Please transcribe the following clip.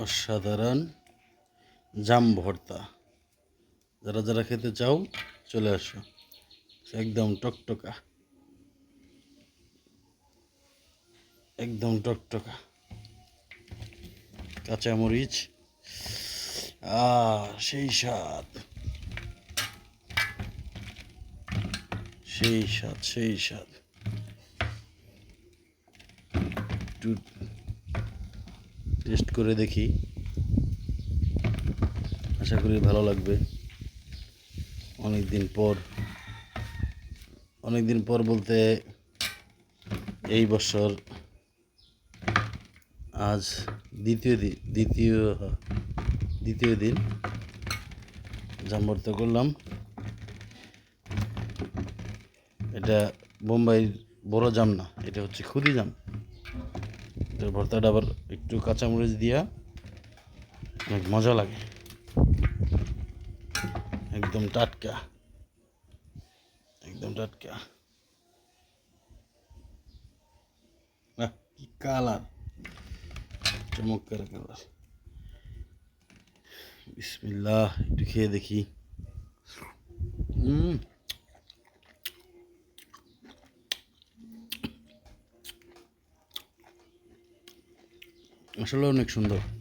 অসাধারণ জাম ভর্তা। যারা যারা খেতে চাও, চলে আসো। একদম টকটকা। একদম টকটকা। কাঁচামরিচ। আ সেই স্বাদ। সেই স্বাদ সেই স্বাদ। একটু টেস্ট করে দেখি। আশা করি ভালো লাগবে। অনেক দিন পর অনেক দিন পর বলতে এই বছর আজ দ্বিতীয় দিন দ্বিতীয় দ্বিতীয় দিন জাম্বর্ত করলাম। এটা বোম্বাই বড় জাম না, এটা হচ্ছে খুদি জাম এটার ভর্তাটা আবার একটু কাঁচামরিচ দিয়া অনেক মজা লাগে। একদম টাটকা। একদম টাটকা। কি কালার। চমৎকার কালার। বিসমিল্লাহ, একটু খেয়ে দেখি। হুম আসলে অনেক সুন্দর।